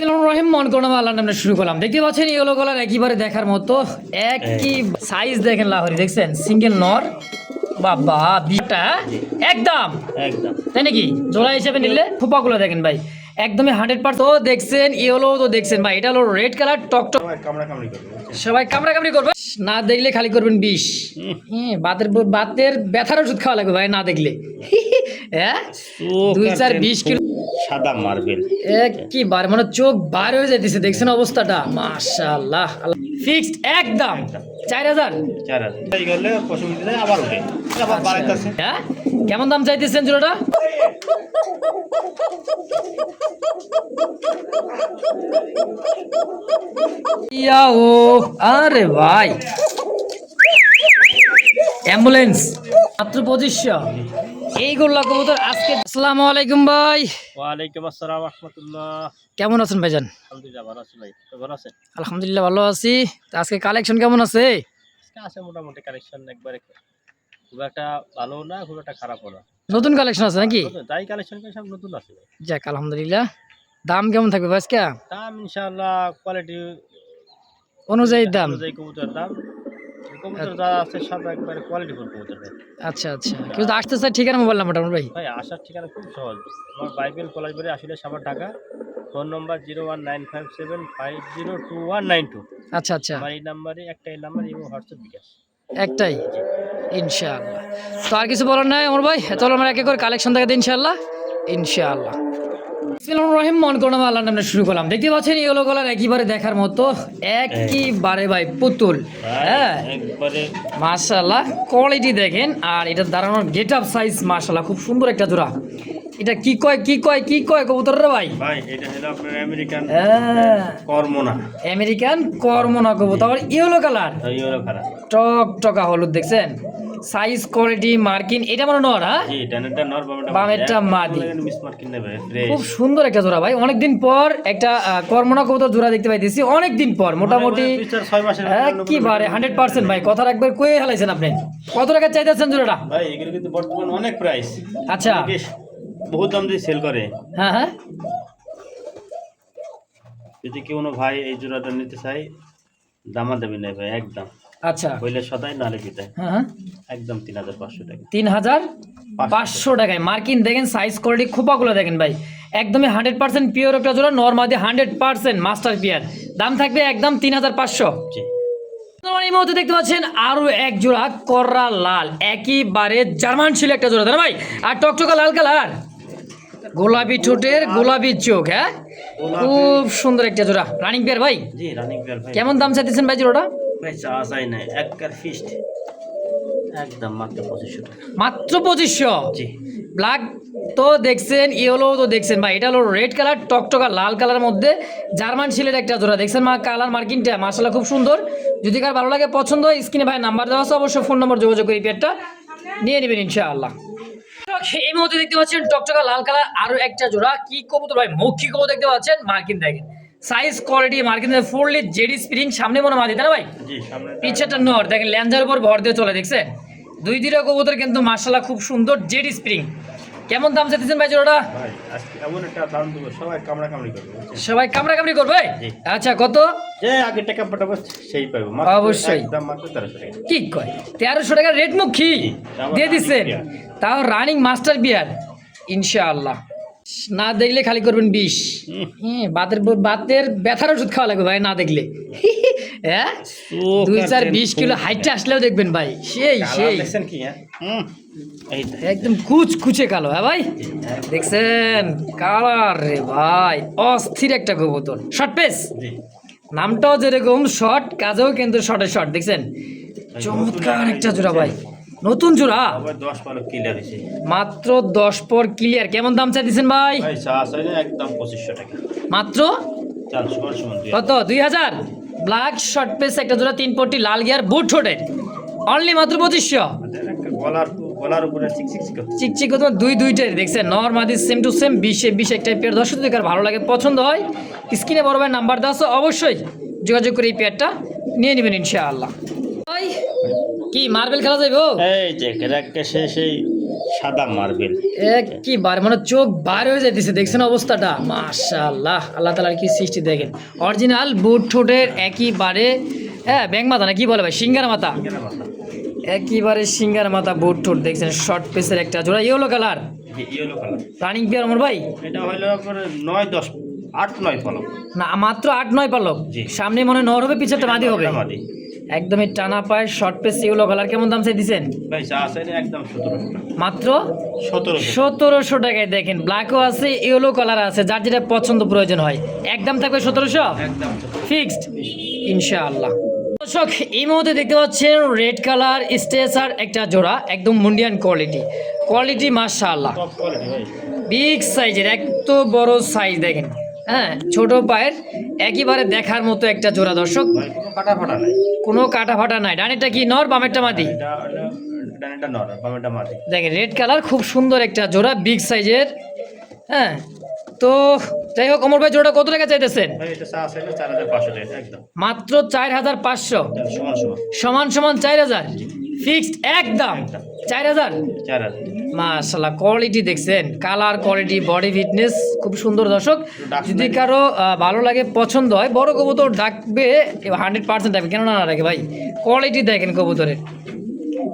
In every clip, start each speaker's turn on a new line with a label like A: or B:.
A: বিসমিল্লাহির রহিম মন করোনা আল্লাহ নামে শুরু করলাম। দেখতে পাচ্ছেন ইয়েলো কালার একেবারে দেখার মতো একই সাইজ দেখেন লাহরি দেখছেন? সিঙ্গেল নর বাবা বিটা একদম।
B: একদম।
A: তাই নাকি? জোড়া হিসেবে নিলে ফুপাগুলো দেখেন ভাই। একদমই হান্ড্রেড পার্সেন্ট তো দেখছেন ইয়েলো তো দেখছেন ভাই এটা হলো রেড কালার টক টক।
B: সবাই কামড়া কামড়ি করবে
A: না দেখলে খালি করবেন বিষ। হ্যাঁ বাতের বাতের ব্যথার ওষুধ খাওয়া লাগবে ভাই না দেখলে। হ্যাঁ? দুই চার বিশ কিলো
B: সাদা মার্বেল।
A: একবার মানে চোখ বার হয়ে যাইতেছে দেখছেন অবস্থাটা? মাশাআল্লাহ ফিক্সড একদম। চার হাজার।
B: চার হাজার। এই গেলে পশম দিলে আবার উঠে। আবার বাড়াইতেছে।
A: হ্যাঁ? কেমন দাম চাইতেছেন জোড়াটা? ইয়া ও আরে ভাই। অ্যাম্বুলেন্স মাত্র পঁচিশশো। এইগুলো কবুতর আজকে আসসালামু আলাইকুম ভাই।
B: ওয়ালাইকুম আসসালাম রহমতুল্লাহ।
A: কেমন আছেন ভাইজান?
B: আলহামদুলিল্লাহ ভালো আছি ভাই। ভালো আছেন?
A: আলহামদুলিল্লাহ ভালো আছি। আজকে কালেকশন কেমন আছে?
B: আজকে আছে মোটামুটি কালেকশন একবারে খুব একটা ভালো না খুব একটা খারাপও না।
A: নতুন কালেকশন আছে নাকি?
B: তাই কালেকশন সব নতুন আছে
A: যাক আলহামদুলিল্লাহ। দাম কেমন থাকবে আজকে?
B: দাম ইনশাআল্লাহ কোয়ালিটি
A: অনুযায়ী দাম।
B: অনুযায়ী কবুতর দাম। কবুতর যা আছে সব একবারে কোয়ালিটি ফুল কবুতর
A: আচ্ছা আচ্ছা। কেউ আসতে চায় ঠিকানা মোবাইল নাম্বারটা ভাই।
B: ভাই আসার ঠিকানা খুব সহজ। আমার বাইবেল কলেজ বাড়ি আসলে সাবার Dhaka. Phone number zero one nine five seven five zero two one nine two
A: আচ্ছা আচ্ছা।
B: আমার এই নাম্বারে একটাই নাম্বার এবং হোয়াটসঅ্যাপ বিকাশ।
A: একটাই ইনশাআল্লাহ। তো আর কিছু বলার নাই আমার ভাই? চলো আমরা একে করে কালেকশন দেখা দিই ইনশাআল্লাহ। ইনশাআল্লাহ। রহিম মন করোনা আল্লাহ নামে শুরু করলাম। দেখতে পাচ্ছেন ইয়েলো কালার একেবারে দেখার মতো একইবারে ভাই পুতুল। হ্যাঁ? মাশাল্লাহ কোয়ালিটি দেখেন আর এটা দাঁড়ানোর গেট আপ সাইজ মাশাল্লাহ খুব সুন্দর একটা জোড়া। এটা কি কয় কি কয় কি কয় কবুতর রে ভাই?
B: ভাই এটা হলো আপনার আমেরিকান
A: হ্যাঁ।
B: কর্মনা।
A: আমেরিকান কর্মনা কবুতর ইয়েলো কালার
B: হলো খারাপ
A: টক টকা হলুদ দেখছেন? সাইজ কোয়ালিটি মার্কিন এটা মানে নর হ্যাঁ?
B: বামেরটা
A: মাদি। খুব সুন্দর একটা জোড়া ভাই। অনেকদিন পর একটা কর্মনা কবুতর জোড়া দেখতে পাইতেছি। অনেক দিন পর মোটামুটি
B: ছয় মাসের
A: একেবারে হান্ড্রেড পার্সেন্ট ভাই কথা একবার কয়ে হেলাইছেন আপনি? কত টাকা চাইতেছেন জোড়াটা?
B: ভাই এগুলো কিন্তু বর্তমান অনেক প্রাইস
A: আচ্ছা।
B: বহুত দাম দিয়ে সেল করে।
A: হ্যাঁ হ্যাঁ।
B: যদি কেউ ভাই এই জোড়াটা নিতে চাই দামা দেবে না ভাই একদম।
A: আচ্ছা।
B: হইলে সদাই নালে বিদায়।
A: হ্যাঁ হ্যাঁ।
B: একদম তিন হাজার পাঁচশো টাকা।
A: তিন হাজার পাঁচশো টাকায়। মার্কিন দেখেন সাইজ কোয়ালিটি খোপাগুলো দেখেন ভাই। একদমই হান্ড্রেড পার্সেন্ট পিওর একটা জোড়া নর্মাদি হান্ড্রেড পার্সেন্ট মাস্টার পিয়ার দাম থাকবে একদম তিন হাজার পাঁচশো। এই মুহূর্তে দেখতে পাচ্ছেন আরও এক জোড়া কররা লাল একইবারে জার্মান ছিল একটা জোড়া তাই না ভাই? আর টকটকা লাল কালার। গোলাপি ঠোঁটের গোলাপি চোখ হ্যাঁ? খুব সুন্দর একটা জোড়া। রানিং পেয়ার ভাই?
B: জি রানিং বেল ভাই।
A: কেমন দাম চাইতেছেন ভাই জোড়াটা?
B: ভাই চা চাই নাই। একবার ফিস্ট একদম মাত্র পঁচিশশো টাকা।
A: মাত্র পঁচিশশো?
B: জি।
A: ব্ল্যাক তো দেখছেন ইয়েলো তো দেখছেন ভাই। এটা হলো রেড কালার টকটকা লাল কালারের মধ্যে জার্মান শিলের একটা জোড়া। দেখছেন মা কালার মার্কিনটা মার্শাল্লাহ খুব সুন্দর। যদি কার ভালো লাগে পছন্দ হয় স্ক্রিনে ভাই নাম্বার দেওয়া আছে অবশ্যই ফোন নম্বর যোগাযোগ করে পেয়ারটা নিয়ে নেবেন ইনশাআল্লাহ। এই মুহূর্তে দেখতে পাচ্ছেন টকটকা লাল কালার আরও একটা জোড়া। কি কবুতর ভাই? মৌখি কবুতর দেখতে পাচ্ছেন? মার্কিন দেখেন সাইজ কোয়ালিটি মার্কিন ফুললি জেডি স্প্রিং সামনে মনে মাঝে তাই না ভাই? পিছাটা নর দেখেন ল্যাঞ্জার উপর ভর দিয়ে চলে দেখছে দুই দিনের কবুতর কিন্তু মার্শাল্লাহ খুব সুন্দর জেডি স্প্রিং কেমন দাম চাইতেছেন ভাই জোড়াটা?
B: ভাই আজকে এমন একটা দাম দেবো সবাই কামড়া কামড়ি করবে?
A: সবাই কামড়া কামড়ি করবে আচ্ছা কত?
B: যে আগে টাকা পাঠাবো সেই পাবো
A: অবশ্যই।
B: দাম মাত্র তেরোশো টাকা।
A: কি কয়? তেরোশো টাকার রেট মুখী দিয়ে দিচ্ছেন তাও রানিং মাস্টার বিয়ার। ইনশাআল্লাহ। না দেখলে খালি করবেন বিষ। হ্যাঁ বাতের বাতের ব্যথার ওষুধ খাওয়া লাগবে ভাই না দেখলে। হ্যাঁ? দুই চার বিশ কিলো হাইটটা আসলেও দেখবেন ভাই সেই সেই।
B: হ্যাঁ।
A: একদম কুচ কুচে কালো হ্যাঁ ভাই? দেখছেন? কালার রে ভাই অস্থির একটা কবুতর শর্ট পেস নামটাও যেরকম শর্ট কাজেও কিন্তু শর্টে শর্ট দেখছেন? চমৎকার একটা জোড়া ভাই। নতুন জোড়া?
B: দশ
A: মাত্র দশ পর ক্লিয়ার কেমন দাম চাইতেছেন ভাই?
B: ভাই চাই না একদম পঁচিশশো টাকা।
A: মাত্র? কত? দুই হাজার? ব্ল্যাক শর্ট পেস একটা জোড়া তিন পট্টি লাল গিয়ার বুট ঠোঁটে অনলি মাত্র পঁচিশশো। চিকচিক তোমার দুই দুইটাই দেখছেন? নর্মাদি সেম টু সেম বিশে বিশ একটা পেয়ার দর্শক যদি কার ভালো লাগে পছন্দ হয় স্ক্রিনে বড় ভাই নাম্বার দেওয়া অবশ্যই যোগাযোগ করে এই পেয়ারটা নিয়ে নেবেন ইনশাআল্লাহ। ভাই কি মার্বেল খেলা যাইবো?
B: এই যে সে সেই সাদা মার্বেল।
A: একবার মানে চোখ বার হয়ে যাইতেছে দেখছেন অবস্থাটা? মাশাআল্লাহ আল্লাহ তালার কি সৃষ্টি দেখেন। অরিজিনাল বুট ঠোঁটের একইবারে হ্যাঁ ব্যাং মাথা না কি বলে ভাই? সিঙ্গার মাথা? একইবারে সিঙ্গার মাথা বুট ঠোঁট দেখছেন? শর্ট পেসের একটা জোড়া yellow colour?
B: Yellow colour.
A: Running pair আমার ভাই?
B: এটা হলো আপনার নয় দশ আট নয় ফলক
A: না মাত্র আট নয় পালক? সামনে মনে হয় নর হবে পিছনটা মাদি হবে।
B: মাদি।
A: একদমই টানা পায় শর্ট পেস ইয়েলো কালার কেমন দাম চাই দিছেন মাত্র?
B: সতেরোশো।
A: টাকায় দেখেন ব্ল্যাকও আছে ইয়েলো কালার আছে যার যেটা পছন্দ প্রয়োজন হয়। একদম থাকবে সতেরোশো?
B: একদম
A: ফিক্সড ইনশাআল্লাহ। দর্শক এই মুহূর্তে দেখতে পাচ্ছেন রেড কালার স্টেসার একটা জোড়া একদম মুন্ডিয়ান কোয়ালিটি কোয়ালিটি
B: ভাই।
A: বিগ সাইজের এত বড় সাইজ দেখেন। হ্যাঁ ছোট পায়ের একেবারে দেখার মতো একটা জোড়া দর্শক।
B: কোনো কাটা ফাটা নাই।
A: কোনো কাটা ফাটা নাই। ডানেরটা কি নর বামেরটা মাদি
B: এটা ডানেরটা নর বামেরটা মাদি
A: দেখেন রেড কালার খুব সুন্দর একটা জোড়া বিগ সাইজের হ্যাঁ তো যাই হোক অমর ভাই জোড়া কত টাকা চাইতেছেন? মাত্র চার হাজার পাঁচশো।
B: সমান সমান।
A: সমান সমান চার হাজার। ফিক্সড একদম। চার হাজার?
B: চার হাজার।
A: মাশাল্লাহ কোয়ালিটি দেখছেন কালার কোয়ালিটি বডি ফিটনেস খুব সুন্দর দর্শক। যদি কারও ভালো লাগে পছন্দ হয় বড় কবুতর ডাকবে হান্ড্রেড পার্সেন্ট ডাকবে। কেন না ডাকে রাখে ভাই কোয়ালিটি দেখেন কবুতরের।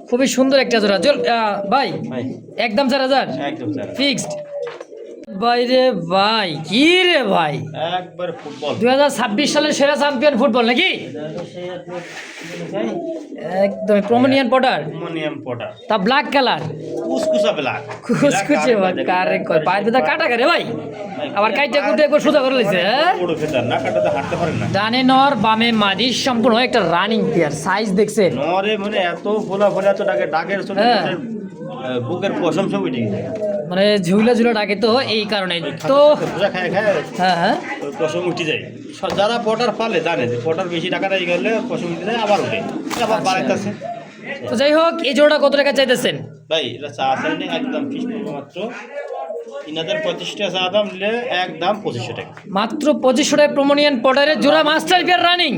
A: খুবই সুন্দর একটা জোড়া। আহ, ভাই একদম চার হাজার। ফিক্সড বাইরে ভাই কি রে ভাই?
B: একবার ফুটবল।
A: দুই হাজার ছাব্বিশ সালের সেরা চ্যাম্পিয়ন ফুটবল নাকি? একদম প্রমোনিয়ান পটার
B: অ্যালুমিনিয়াম পটা
A: তা ব্ল্যাক কালার
B: কুসকুসা ব্ল্যাক
A: ভাই কারে কয় পায়ের ভেতর কাটা করে ভাই। আবার কাইটা কুটে একবার সোজা করে লইছে হ্যাঁ?
B: বড় না কাটাতে হাঁটতে পারেন না।
A: ডানে নর বামে মাদি সম্পূর্ণ একটা রানিং পেয়ার সাইজ দেখছেন।
B: নরে মানে এত ফোলা ফোলা এত ডাকে ডাকের চলে। ওদের, আহ, বুকের পশম সব উঠে গেছে।
A: মানে ঝুলা ঝুলা ডাকে তো এই কারণে তো
B: খায় খায়।
A: হ্যাঁ হ্যাঁ।
B: পশম উঠে যায়। যারা পটার পালে জানে যে পটার বেশি টাকা দিয়ে গেলে পশম উঠে যায় আবার উঠে। আবার বাড়াইতেছে।
A: তো যাই হোক এই জোড়া কত টাকা চাইতেছেন?
B: ভাই এটা চা আছে একদম ফিস মাত্র। তিন হাজার পঁচিশ টাকা চা দাম নিলে একদম পঁচিশশো টাকা।
A: মাত্র পঁচিশশো টাকা প্রমোনিয়ান পটারের জোড়া মাস্টার পেয়ার রানিং।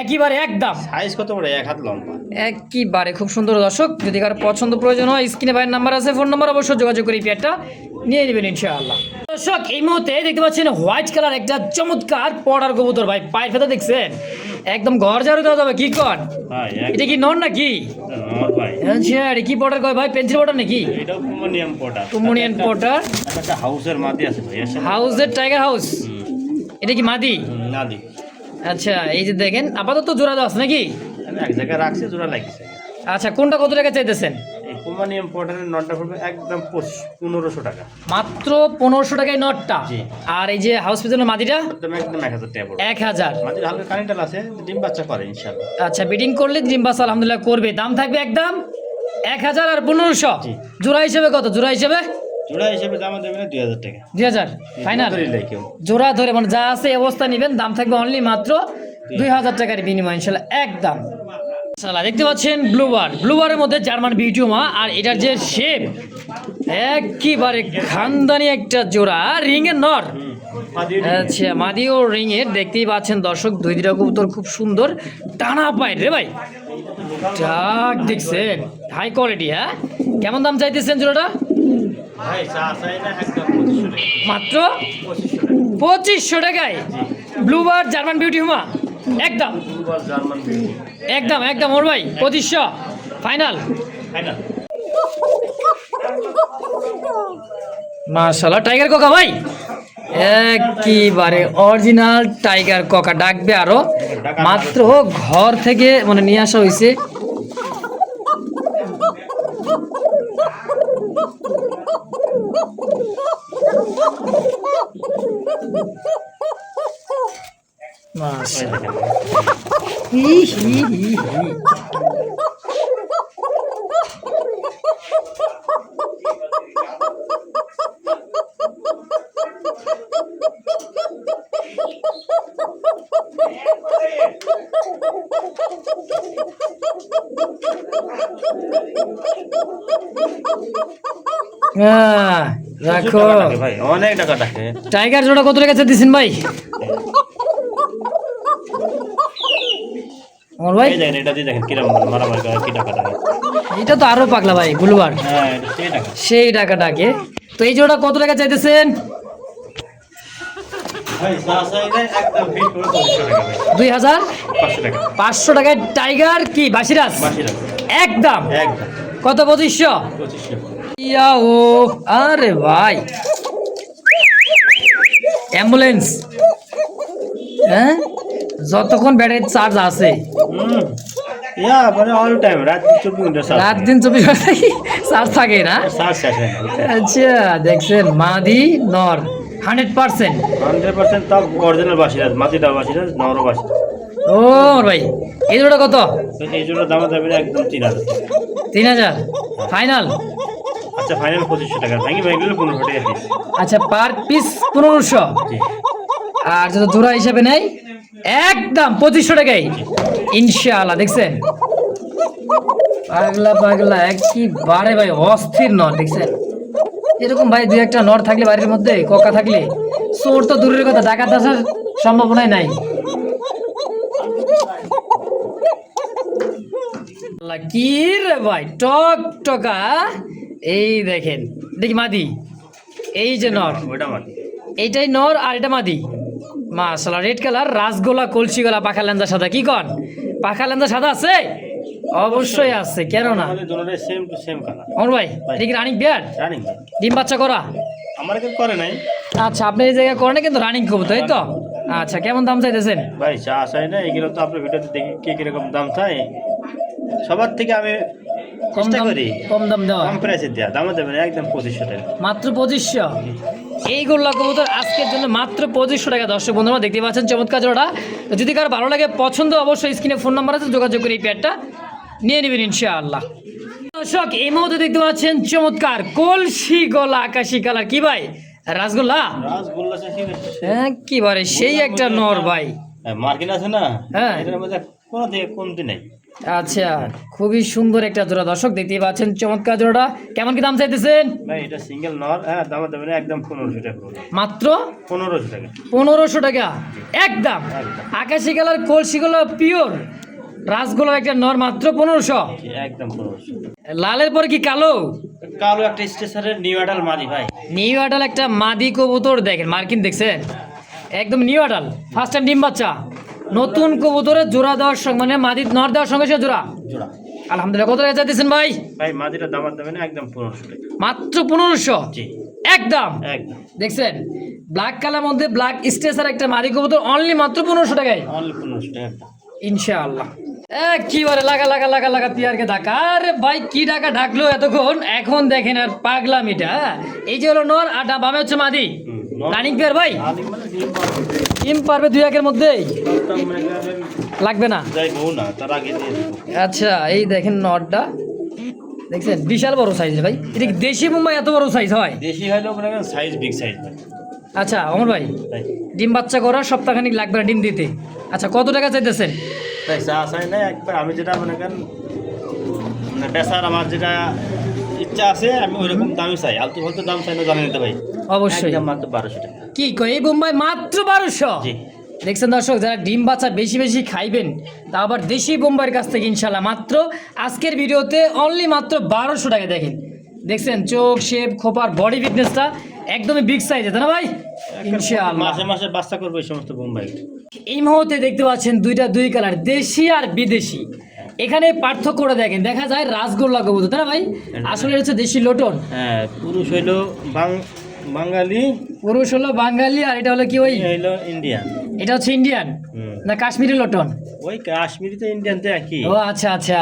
A: একইবারে একদম।
B: সাইজ কত বড়? এক হাত লম্বা।
A: একইবারে খুব সুন্দর দর্শক। যদি কারও পছন্দ প্রয়োজন হয় স্ক্রিনে ভাইয়ের নাম্বার আছে ফোন নাম্বার অবশ্যই যোগাযোগ করে পেয়ারটা নিয়ে নেবেন ইনশাআল্লাহ। দর্শক এই মুহূর্তে দেখতে পাচ্ছেন হোয়াইট কালার একটা চমৎকার পড়ার কবুতর। ভাই পায়ের ফেতা দেখছেন? একদম ঘর ঝাড়ু দেওয়া যাবে কি কর এটা কি নন নাকি? আচ্ছা কি পটার কয় ভাই? পেন্সিল পটার নাকি? কুমুনিয়ান পটার
B: হাউসের মাটি আছে ভাই
A: হাউসের টাইগার হাউস? এটা কি মাদি?
B: হুম, না দি
A: আচ্ছা এই যে দেখেন আপাতত জোড়া আছে নাকি?
B: আমি এক জায়গায় রাখছি জোড়া লাগিয়েছে।
A: আচ্ছা কোনটা কত টাকা চাইতেছেন?
B: এই কুমানিয়াম পটারের নটটা পড়বে একদম পনেরোশো টাকা।
A: মাত্র পনেরোশো টাকায় নটটা?
B: জি।
A: আর এই যে হাউস পিছনের মাদিটা
B: একদম একদম এক হাজার টাকা
A: এক হাজার।
B: হালকা কারেন্টাল আছে ডিম বাচ্চা করে ইনশাল্লাহ
A: আচ্ছা বিডিং করলে জিম্বাস আলহামদুলিল্লাহ করবে। দাম থাকবে একদম এক হাজার আর পনেরোশো। জোড়া হিসেবে কত? জোড়া হিসেবে?
B: জোড়া হিসেবে দাম দেবে না দুই হাজার টাকা।
A: দুই হাজার ফাইনাল। জোড়া ধরে মানে যা আছে অবস্থা নেবেন দাম থাকবে অনলি মাত্র দুই হাজার টাকার বিনিময় ইনশাল্লাহ একদম। ইনশাল্লাহ দেখতে পাচ্ছেন ব্লুবার ব্লুবারের মধ্যে জার্মান বিউটিউমা আর এটার যে শেপ একেবারে খানদানি একটা জোড়া রিং এর নর। আচ্ছা মাদিও রিং এর দেখতেই পাচ্ছেন দর্শক দুই দিটা কবুতর খুব সুন্দর। টানা পায় রে ভাই। টাক দেখছেন। হাই কোয়ালিটি হ্যাঁ? কেমন দাম চাইতেছেন জোড়াটা? মাত্র?
B: পঁচিশশো টাকা।
A: পঁচিশশো টাকায়? ব্লুবার জার্মান বিউটি হুমা? একদম। একদম একদম ওর ভাই পঁচিশশো। ফাইনাল মাশাল্লাহ টাইগার কোকা ভাই? একেবারে অরিজিনাল টাইগার কোকা ডাকবে আরও। মাত্র ঘর থেকে মানে নিয়ে আসা হয়েছে। হি হি হি হি। রাখো
B: টাকা টাকে ভাই অনেক টাকা
A: টাইগার জোড়া কত টাকা দিচ্ছেন ভাই আমার ভাই।
B: দেখেন এটা দিয়ে দেখেন কিরম মারামারি করে কি টাকা টাকা
A: এটা তো আরও পাগলা ভাই গুলবার
B: হ্যাঁ সেই টাকা।
A: সেই টাকাটাকে তো এই জোড়া কত টাকা চাইতেছেন?
B: টাকা
A: দুই হাজার?
B: পাঁচশো
A: টাকায় টাইগার কি বাসিরাজ একদম।
B: একদম।
A: কত পঁচিশশো?
B: পঁচিশশো।
A: ইয়া ও আরে ভাই। অ্যাম্বুলেন্স। হ্যাঁ? যতক্ষণ ব্যাটারি চার্জ আছে।
B: মানে অল টাইম রাত
A: দিন চব্বিশ ঘণ্টা চার্জ থাকে না? আচ্ছা দেখছেন মাদি নর হান্ড্রেড পার্সেন্ট
B: হান্ড্রেড পার্সেন্ট তাও অরিজিনাল বাসিরাজ মাটিটাও বাসিরাজ নরও বাসিরাজ
A: ও ভাই এই দুটো কত?
B: এই জন্য দামা যাবে একদম তিন হাজার।
A: তিন হাজার? ফাইনাল
B: আচ্ছা ফাইনাল পঁচিশশো টাকা। ভাঙি ভাঙি গেলে পনেরোশো টাকা
A: আচ্ছা পার পিস পনেরোশো। আর যদি জোড়া হিসাবে নেই একদম পঁচিশশো টাকাই ইনশাআল্লাহ দেখছেন? পাগলা পাগলা একবারে ভাই অস্থির নর দেখছেন? এরকম ভাই দুই একটা নর থাকলে বাড়ির মধ্যে ককা থাকলে চোর তো দূরের কথা ডাকাত আসার সম্ভাবনাই নাই। কি রে ভাই টক টকা এই দেখেন দেখি মাদি এই যে নর এইটাই নর আর এটা মাদি। মাশাআল্লাহ রেড কালার রাসগোলা কলসি গলা পাখা লেন্দা সাদা কি কন? পাখা লেন্দা সাদা আছে? অবশ্যই আছে কেন না?
B: Same to same colour
A: Amar ভাই এটা কি রানিং বিয়ার ডিম বাচ্চা করা?
B: আমার কেউ করে নাই।
A: আচ্ছা আপনি এই জায়গায় করেন না, কিন্তু রানিং খুব তাই তো? আচ্ছা কেমন দাম চাইতেছেন?
B: ভাই চা চাই না এগুলো তো আপনার ভিডিওতে দেখি কি কীরকম দাম চাই সবার থেকে আমি
A: কম দাম
B: করি।
A: কম দাম দেওয়া।
B: কম প্রাইসে দেওয়া দামে দেবেন একদম পঁচিশশো টাকা।
A: মাত্র পঁচিশশো? এই গোল্লা কবুতর আজকের জন্য মাত্র পঁচিশশো টাকা। দর্শক বন্ধুরা দেখতে পাচ্ছেন চমৎকার জোড়া তো যদি কারও ভালো লাগে পছন্দ অবশ্যই স্ক্রিনে ফোন নাম্বার আছে যোগাযোগ করে এই প্যাডটা নিয়ে নেবেন ইনশাআল্লাহ। দর্শক এই মুহূর্তে দেখতে পাচ্ছেন চমৎকার কলসি গলা আকাশি কালার। কি ভাই? রাসগোল্লা?
B: রাসগোল্লা
A: হ্যাঁ কি? বারে সেই একটা নর ভাই।
B: মার্কেট আছে না?
A: হ্যাঁ।
B: কোনো কমতি নেই।
A: আচ্ছা খুবই সুন্দর একটা জোড়া দর্শক দেখতেই পাচ্ছেন চমৎকার জোড়াটা। কেমন কি দাম চাইতেছেন?
B: ভাই এটা সিঙ্গেল নর হ্যাঁ দামে দেবেন একদম পনেরোশো টাকা।
A: মাত্র?
B: পনেরোশো টাকা।
A: পনেরোশো টাকা? একদম। আকাশি কালার কলসিগুলো পিওর রাসগোলার একটা নর মাত্র পনেরোশো।
B: একদম পনেরোশো।
A: লালের পরে কি কালো?
B: কালো একটা স্টেশনের নিউ আডাল মারি ভাই।
A: নিউ আডাল একটা মাদি কবুতর দেখেন মার্কিন দেখছেন? একদম নিউ আডাল ফার্স্ট টাইম ডিম বাচ্চা। নতুন কবুতরে জোড়া দেওয়ার সঙ্গে মানে মাদি নর দেওয়ার সঙ্গে সে জোড়া?
B: জোড়া।
A: আলহামদুলিল্লাহ কত টাকা চাইতেছেন ভাই?
B: ভাই মাদিটা দামার দেবেন একদম পনেরোশো
A: মাত্র পনেরোশো?
B: জি।
A: একদম?
B: একদম।
A: দেখছেন ব্ল্যাক কালার মধ্যে ব্ল্যাক স্টেসার একটা মাদি কবুতর অনলি মাত্র পনেরোশো টাকায়।
B: অনলি পনেরোশো টাকা
A: ইনশাআল্লাহ। একেবারে লাগা লাগা লাগা লাগা তিয়ারকে ধাক্কা। আরে ভাই কি টাকা ঢাকলো এতক্ষণ? এখন দেখেন আর পাগলামিটা হ্যাঁ? এই যে হলো নর আর বামে হচ্ছে মাদি। রানিং পেয়ার ভাই?
B: ডিম পারবে।
A: দুই একের মধ্যেই? লাগবে না? আচ্ছা এই দেখেন নটটা। দেখছেন? বিশাল বড় সাইজ ভাই। এটা দেশি মুম্বাই এত বড় সাইজ হয়?
B: দেশি হলেও মনে সাইজ বিগ সাইজ
A: আচ্ছা অমর ভাই ডিম বাচ্চা করা সপ্তাহখানিক লাগবে না ডিম দিতে। আচ্ছা কত টাকা চাইতেছেন?
B: আমি যেটা মনে করেন মানে বেচার আমার যেটা ইচ্ছা আছে আমি ওইরকম দামই চাই। আলতু ফালতু দাম চাই না জানি নিতে ভাই।
A: অবশ্যই।
B: একদম মাত্র বারোশো টাকা।
A: কি কই এই মুম্বাই মাত্র বারোশো?
B: জি।
A: দেখছেন দর্শক যারা ডিম বাচ্চা বেশি বেশি খাইবেন তা আবার দেশি বোম্বাইয়ের কাছ থেকে ইনশাল্লাহ মাত্র আজকের ভিডিওতে অনলি মাত্র বারোশো টাকা দেখেন। দেখছেন চোখ শেপ খোপার বডি ফিটনেসটা একদমই বিগ সাইজে তাই না ভাই? ইনশাআল্লাহ।
B: মাসে মাসে বাচ্চা করব এই সমস্ত বোম্বাই।
A: এই মুহূর্তে দেখতে পাচ্ছেন দুইটা দুই কালার দেশি আর বিদেশি। এখানে পার্থক্যটা দেখেন দেখা যায় রাসগোল্লা কবুতর তাই না ভাই? আসলে হচ্ছে দেশি লোটন।
B: হ্যাঁ পুরুষ হইল বাঙালি।
A: পুরুষ হলো বাঙালি আর এটা হলো কি ওই?
B: হইল ইন্ডিয়ান।
A: এটা হচ্ছে ইন্ডিয়ান? না কাশ্মীরি লোটন?
B: ওই কাশ্মীরিতে ইন্ডিয়ানতে একই।
A: ও আচ্ছা আচ্ছা।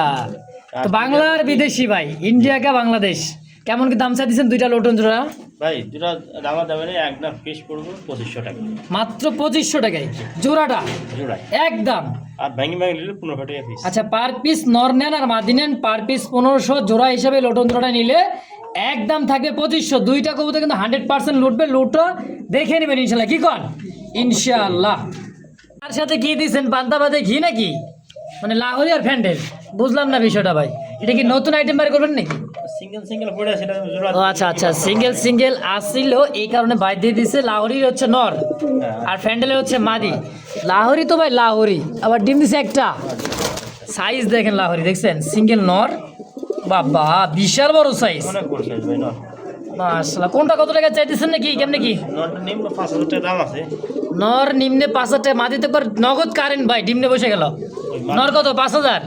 A: তো বাংলা আর বিদেশি ভাই ইন্ডিয়া কে বাংলাদেশ? কেমন কি দাম চাই দিচ্ছেন দুইটা লোটন জোড়া?
B: ভাই দুটা দামা দামে একদম ফিস পড়ব পঁচিশশো টাকা।
A: মাত্র পঁচিশশো টাকায়। জোড়াটা?
B: জোড়ায়।
A: একদম
B: আর ভেঙে ভেঙে নিলে পনেরো টাকা পিস
A: আচ্ছা পার পিস নর নেন আর মাদি নেন পার পিস পনেরোশো জোড়া হিসাবে লোটন জোড়া নিলে একদম থাকবে পঁচিশশো। দুইটা কবুতর কিন্তু হান্ড্রেড পার্সেন্ট লুটবে লুটো দেখে নেবেন ইনশাল্লাহ। কি কন? ইনশাল্লাহ তার সাথে কি দিয়েছেন পান্তা বাদে ঘি নাকি? মানে লাহোরি আর ফ্যান্ডেল। বুঝলাম না বিষয়টা ভাই। এটা কি নতুন আইটেম বার করবেন নাকি?
B: সিঙ্গেল সিঙ্গেল পড়ে সেটা
A: ও আচ্ছা আচ্ছা সিঙ্গেল সিঙ্গেল আসছিল এই কারণে বাইর দিয়ে দিছে লাহোরির হচ্ছে নর
B: হ্যাঁ।
A: আর ফ্যান্ডেলের হচ্ছে মাদি। লাহোরি তো ভাই লাহোরি আবার ডিম দিছে একটা। সাইজ দেখেন লাহরি দেখছেন? সিঙ্গেল নর বাবা বিশাল বড় সাইজ মাশাআল্লাহ কোনটা কত টাকা চাইতেছেন নাকি কেমনে কি নর নিম্নে পাঁচ হাজার টাকা পর নগদ কারেন্ট ভাই ডিমনে বসে গেল। নর কত? পাঁচ হাজার?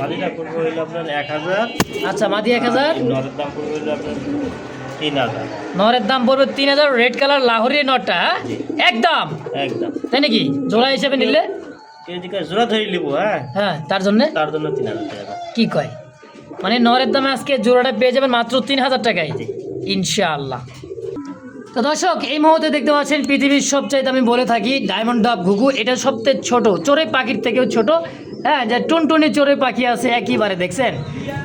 B: মাদিটা পড়বে হইল আপনার এক হাজার।
A: আচ্ছা মাটি এক হাজার?
B: নরের দাম পড়বে হইল আপনার তিন হাজার।
A: নরের দাম পড়বে তিন হাজার রেড কালার লাহোরি নটটা হ্যাঁ? একদম?
B: একদম।
A: তাই নাকি? জোড়া হিসেবে নিলে?
B: জোড়া ধরে নিব হ্যাঁ?
A: হ্যাঁ তার জন্যে?
B: তার জন্য তিন হাজার টাকা।
A: কি কয়? মানে নরের দামে আজকে জোড়াটা পেয়ে যাবেন মাত্র তিন হাজার টাকায়। ইনশাআল্লাহ। তো দর্শক এই মুহূর্তে দেখতে পাচ্ছেন পৃথিবীর সবচাইতে আমি বলে থাকি ডায়মন্ড ডাব ঘুঘু এটা সবচেয়ে ছোট চোরে পাখির থেকেও ছোট হ্যাঁ যে টুনটুনি চোরে পাখি আছে একইবারে দেখছেন?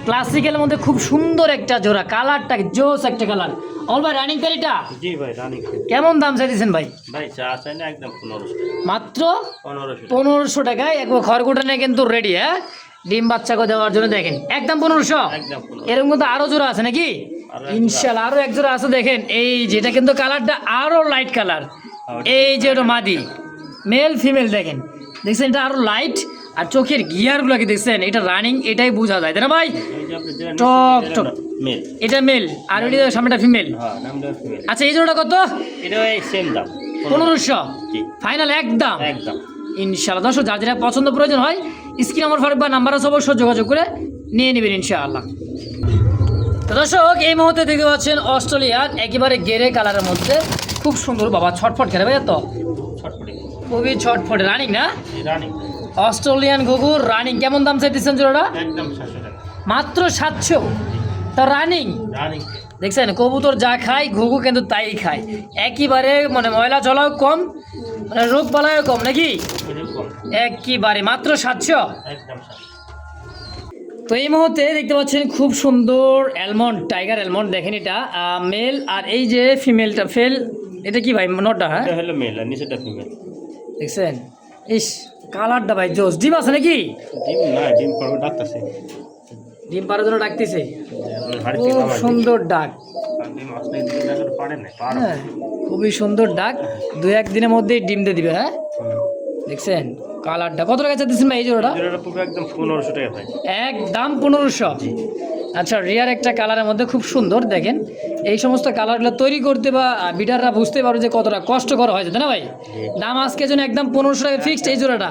A: ক্লাসিক্যালের মধ্যে খুব সুন্দর একটা জোড়া কালারটা জোস একটা কালার। অল ভাই রানিং কারিটা
B: জি ভাই রানিং
A: কেমন দাম চাইতেছেন ভাই?
B: ভাই চা চাই না একদম পনেরোশো
A: মাত্র?
B: পনেরোশো
A: পনেরোশো টাকায়? একবার খড়কুটা নিয়ে কিন্তু রেডি হ্যাঁ? ডিম বাচ্চাকে দেওয়ার জন্য দেখেন। একদম পনেরোশো? এরকম কিন্তু আরও জোড়া আছে নাকি? ইনশাল্লাহ আরও এক জোড়া আছে দেখেন। এই যেটা কিন্তু কালারটা আরও লাইট কালার এই যে ওটা মাদি। মেল ফিমেল দেখেন। দেখছেন এটা আরও লাইট আর চোখের গিয়ার গুলোকে দেখছেন এটা রানিং এটাই বোঝা যায় তাই না ভাই? টক।
B: এটা মেল
A: এটা মেল আর ওইটা সামনেটা ফিমেল
B: হ্যাঁ
A: আচ্ছা এই জোড়াটা কত?
B: এটা সেম দাম।
A: পনেরোশো। ফাইনাল একদম।
B: একদম।
A: ইনশাআল্লাহ। দর্শক যার যেটা পছন্দ প্রয়োজন হয় স্ক্রিন আমার ফারুক বা নাম্বার আছে অবশ্যই যোগাযোগ করে নিয়ে নেবেন ইনশাআল্লাহ। তো দর্শক এই মুহূর্তে দেখতে পাচ্ছেন অস্ট্রেলিয়ার একেবারে গেরে কালারের মধ্যে। খুব সুন্দর বাবা ছটফট খেলে ভাই তো
B: ছটপটে
A: খুবই ছটফট রানিং না?
B: রানিং
A: অস্ট্রেলিয়ান ঘুঘুর রানিং কেমন দাম চাইতেছেন জোড়াটা?
B: একদম
A: মাত্র সাতশো? তা রানিং
B: রানিং
A: দেখছেন কবুতর যা খায় ঘুঘু কিন্তু তাই খায়। একইবারে মানে ময়লা চলাও কম মানে রোগ বালায়ও কম নাকি? একইবারে মাত্র সাতশো? তো এই মুহূর্তে দেখতে পাচ্ছেন খুব সুন্দর অ্যালমন্ড টাইগার অ্যালমন্ড দেখেন এটা। মেল আর এই যে ফিমেলটা ফেল এটা কি ভাই নটটা হ্যাঁ?
B: হলো মেল আর নিচেটা ফিমেল
A: দেখছেন? ইস কালারটা ভাই জোস ডিম আছে নাকি?
B: ডিম না ডিম পড়বে ডাকতেছে
A: ডিম পাড়ার জন্য ডাকতেছে খুব সুন্দর ডাক। হ্যাঁ খুবই সুন্দর ডাক। দু এক দিনের মধ্যেই ডিম দিয়ে দিবে হ্যাঁ? দেখছেন? কালারটা কত টাকা চাইতেছেন ভাই এই জোড়াটা?
B: জোড়াটা একদম পনেরোশো টাকা
A: একদম পনেরোশো। আচ্ছা রিয়ার একটা কালারের মধ্যে খুব সুন্দর দেখেন। এই সমস্ত কালারগুলো তৈরি করতে বা বিটাররা বুঝতে পারো যে কতটা কষ্টকর হয় না ভাই? দাম আজকে জন্য একদম পনেরোশো টাকা ফিক্সড এই জোড়াটা।